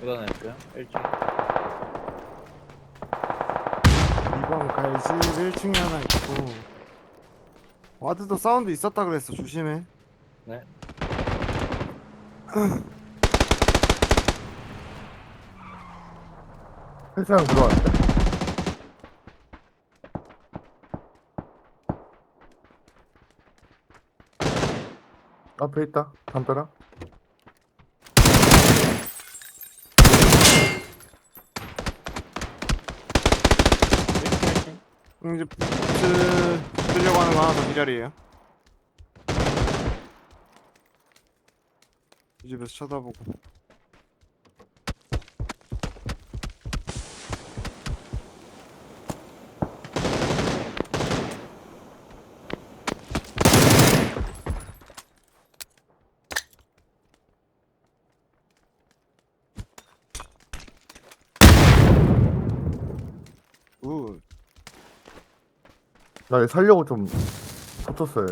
묻어낼게요. 1층. 2번 갈집 1층에 하나 있고 와드도 사운드 있었다 그랬어 조심해 네. 회사장 들어왔대. 앞에 있다. 담벼락. 이제 부츠 쓰려고 하는 거 하나 더 기다리에요. 이 집에서 쳐다보고. 우 나얘 살려고 좀 붙었어요.